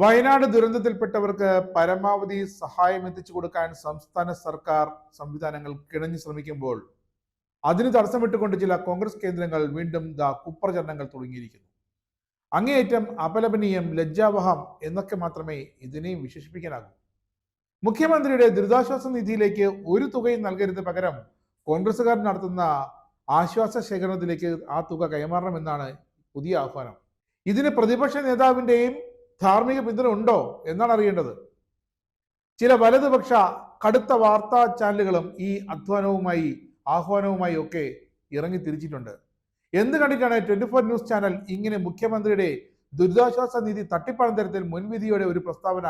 വയനാട് ദുരന്തത്തിൽപ്പെട്ടവർക്ക് പരമാവധി സഹായം എത്തിച്ചു കൊടുക്കാൻ സംസ്ഥാന സർക്കാർ സംവിധാനങ്ങൾ കിണഞ്ഞു ശ്രമിക്കുമ്പോൾ അതിന് തടസ്സമിട്ടുകൊണ്ട് ചില കോൺഗ്രസ് കേന്ദ്രങ്ങൾ വീണ്ടും ദാ കുപ്രചരണങ്ങൾ തുടങ്ങിയിരിക്കുന്നു. അങ്ങേയറ്റം അപലപനീയം ലജ്ജാവഹം എന്നൊക്കെ മാത്രമേ ഇതിനെയും വിശേഷിപ്പിക്കാനാകൂ. മുഖ്യമന്ത്രിയുടെ ദുരിതാശ്വാസ നിധിയിലേക്ക് ഒരു തുകയും നൽകരുത് പകരം കോൺഗ്രസുകാർ നടത്തുന്ന ആശ്വാസ ശേഖരണത്തിലേക്ക് ആ തുക കൈമാറണമെന്നാണ് പുതിയ ആഹ്വാനം. ഇതിന് പ്രതിപക്ഷ നേതാവിന്റെയും ധാർമ്മിക പിന്തുണ ഉണ്ടോ എന്നാണ് അറിയേണ്ടത്. ചില വലതുപക്ഷ കടുത്ത വാർത്താ ചാനലുകളും ഈ അധ്വാനവുമായി ആഹ്വാനവുമായി ഒക്കെ ഇറങ്ങി തിരിച്ചിട്ടുണ്ട്. എന്ത് കണ്ടിട്ടാണ് ട്വന്റി ഫോർ ന്യൂസ് ചാനൽ ഇങ്ങനെ മുഖ്യമന്ത്രിയുടെ ദുരിതാശ്വാസ നിധി തട്ടിപ്പാണ് തരത്തിൽ മുൻവിധിയോടെ ഒരു പ്രസ്താവന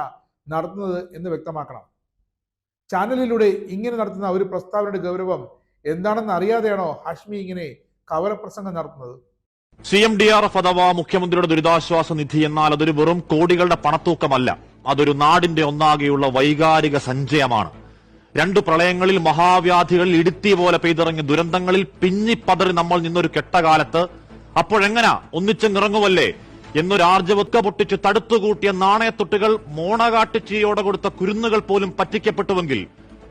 നടത്തുന്നത് എന്ന് വ്യക്തമാക്കണം. ചാനലിലൂടെ ഇങ്ങനെ നടത്തുന്ന ഒരു പ്രസ്താവനയുടെ ഗൗരവം എന്താണെന്ന് അറിയാതെയാണോ ഹാഷ്മി ഇങ്ങനെ കവരപ്രസംഗം നടത്തുന്നത്? C M D R F അഥവാ മുഖ്യമന്ത്രിയുടെ ദുരിതാശ്വാസ നിധി എന്നാൽ അതൊരു വെറും കോടികളുടെ പണത്തൂക്കമല്ല. അതൊരു നാടിന്റെ ഒന്നാകെയുള്ള വൈകാരിക സഞ്ചയമാണ്. രണ്ടു പ്രളയങ്ങളിൽ മഹാവ്യാധികളിൽ ഇടുത്തി പോലെ പെയ്തിറങ്ങിയ ദുരന്തങ്ങളിൽ പിഞ്ഞിപ്പതറി നമ്മൾ നിന്നൊരു കെട്ടകാലത്ത് അപ്പോഴെങ്ങനാ ഒന്നിച്ചെങ്ങിറങ്ങുമല്ലേ എന്നൊരു ആർജവത്ക പൊട്ടിച്ച് തടുത്തുകൂട്ടിയ നാണയത്തൊട്ടുകൾ മോണകാട്ടിച്ചിയോടെ കൊടുത്ത കുരുന്നുകൾ പോലും പറ്റിക്കപ്പെട്ടുവെങ്കിൽ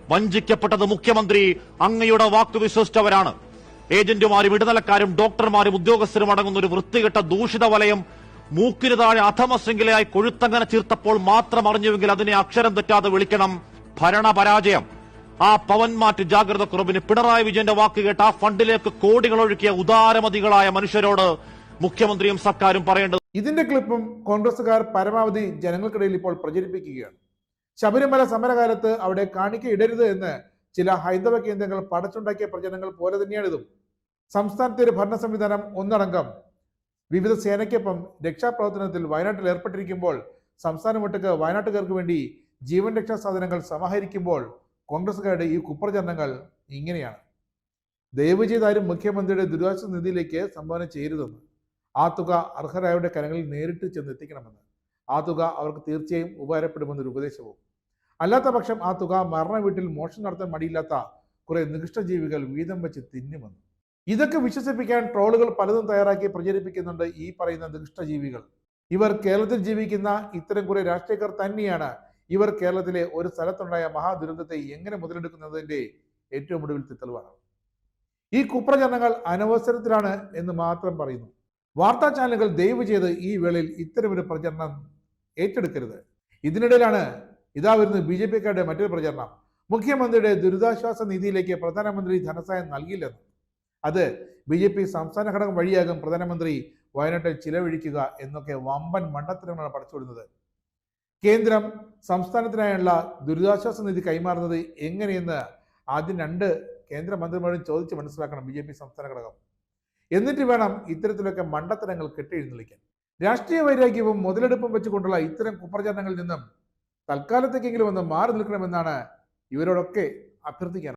വഞ്ചിക്കപ്പെട്ടത് മുഖ്യമന്ത്രി അങ്ങയുടെ വാക്കു വിശ്വസിച്ചവരാണ് ഏജന്റുമാരും ഇടനിലക്കാരും ഡോക്ടർമാരും ഉദ്യോഗസ്ഥരും അടങ്ങുന്ന ഒരു വൃത്തികെട്ട ദൂഷിത വലയം മൂക്കിന് താഴെ അധമശൃംഖലയായി കൊഴുത്തങ്ങനെ ചീർത്തപ്പോൾ മാത്രം അറിഞ്ഞുവെങ്കിൽ അതിനെ അക്ഷരം തെറ്റാതെ വിളിക്കണം ഭരണപരാജയം. ആ പവൻമാറ്റ് ജാഗ്രത കുറവിന് പിണറായി വിജയന്റെ വാക്ക് കേട്ട് ആ ഫണ്ടിലേക്ക് കോടികൾ ഒഴുക്കിയ ഉദാരമതികളായ മനുഷ്യരോട് മുഖ്യമന്ത്രിയും സർക്കാരും പറയേണ്ടത് ഇതിന്റെ ക്ലിപ്പും കോൺഗ്രസുകാർ പരമാവധി ജനങ്ങൾക്കിടയിൽ ഇപ്പോൾ പ്രചരിപ്പിക്കുകയാണ്. ശബരിമല സമരകാലത്ത് അവിടെ കാണിക്കയിടരുത് എന്ന് ചില ഹൈന്ദവ കേന്ദ്രങ്ങൾ പടച്ചുണ്ടാക്കിയ പ്രചരണങ്ങൾ പോലെ തന്നെയാണിതും സംസ്ഥാനത്തെ ഒരു ഭരണ സംവിധാനം ഒന്നടങ്കം വിവിധ സേനയ്ക്കൊപ്പം രക്ഷാപ്രവർത്തനത്തിൽ വയനാട്ടിൽ ഏർപ്പെട്ടിരിക്കുമ്പോൾ സംസ്ഥാനം വിട്ടക്ക് വയനാട്ടുകാർക്ക് വേണ്ടി ജീവൻ രക്ഷാ സാധനങ്ങൾ സമാഹരിക്കുമ്പോൾ കോൺഗ്രസ്സുകാരുടെ ഈ കുപ്രചരണങ്ങൾ ഇങ്ങനെയാണ്. ദയവ് ചെയ്താരും മുഖ്യമന്ത്രിയുടെ ദുരിതാശ്വാസ നിധിയിലേക്ക് സംഭാവന ചെയ്യരുതെന്ന്. ആ തുക അർഹരായവരുടെ കരങ്ങളിൽ നേരിട്ട് ചെന്ന് എത്തിക്കണമെന്ന് ആ തുക അവർക്ക് തീർച്ചയായും ഉപകാരപ്പെടുമെന്നൊരു ഉപദേശവും അല്ലാത്ത പക്ഷം ആ തുക മരണ വീട്ടിൽ മോഷണം നടത്താൻ മടിയില്ലാത്ത കുറെ നികൃഷ്ടജീവികൾ വീതം വെച്ച് തിന്നുമെന്ന് ഇതൊക്കെ വിശ്വസിപ്പിക്കാൻ ട്രോളുകൾ പലതും തയ്യാറാക്കി പ്രചരിപ്പിക്കുന്നുണ്ട് ഈ പറയുന്ന നികൃഷ്ടജീവികൾ ഇവർ കേരളത്തിൽ ജീവിക്കുന്ന ഇത്തരം കുറെ രാഷ്ട്രീയക്കാർ തന്നെയാണ് ഇവർ കേരളത്തിലെ ഒരു സ്ഥലത്തുണ്ടായ മഹാദുരന്തത്തെ എങ്ങനെ മുതലെടുക്കുന്നതിന്റെ ഏറ്റവും ഒടുവിൽ തെളിവാണ് ഈ കുപ്രചരണങ്ങൾ അനവസരത്തിലാണ് എന്ന് മാത്രം പറയുന്നു. വാർത്താ ചാനലുകൾ ദയവ് ചെയ്ത് ഈ വേളയിൽ ഇത്തരമൊരു പ്രചരണം ഏറ്റെടുക്കരുത്. ഇതിനിടയിലാണ് ഇതാ വരുന്നത് ബി ജെ പിക്കാരുടെ മറ്റൊരു പ്രചരണം. മുഖ്യമന്ത്രിയുടെ ദുരിതാശ്വാസ നിധിയിലേക്ക് പ്രധാനമന്ത്രി ധനസഹായം നൽകില്ലെന്ന്. അത് ബി ജെ പി സംസ്ഥാന ഘടകം വഴിയാകും പ്രധാനമന്ത്രി വയനാട്ടിൽ ചിലവഴിക്കുക എന്നൊക്കെ വമ്പൻ മണ്ടത്തരങ്ങളാണ് പഠിച്ചുവിടുന്നത് കേന്ദ്രം സംസ്ഥാനത്തിനായുള്ള ദുരിതാശ്വാസ നിധി കൈമാറുന്നത് എങ്ങനെയെന്ന് ആദ്യം രണ്ട് കേന്ദ്രമന്ത്രിമാരും ചോദിച്ച് മനസ്സിലാക്കണം ബി ജെ പി സംസ്ഥാന ഘടകം. എന്നിട്ട് വേണം ഇത്തരത്തിലൊക്കെ മണ്ടത്തരങ്ങൾ കെട്ടിയെഴുന്നള്ളിക്കാൻ. രാഷ്ട്രീയ വൈരാഗ്യവും മുതലെടുപ്പും വെച്ചുകൊണ്ടുള്ള ഇത്തരം കുപ്രചരണങ്ങളിൽ നിന്നും തൽക്കാലത്തേക്കെങ്കിലും ഒന്ന് മാറി നിൽക്കണമെന്നാണ് ഇവരോടൊക്കെ അഭ്യർത്ഥിക്കാൻ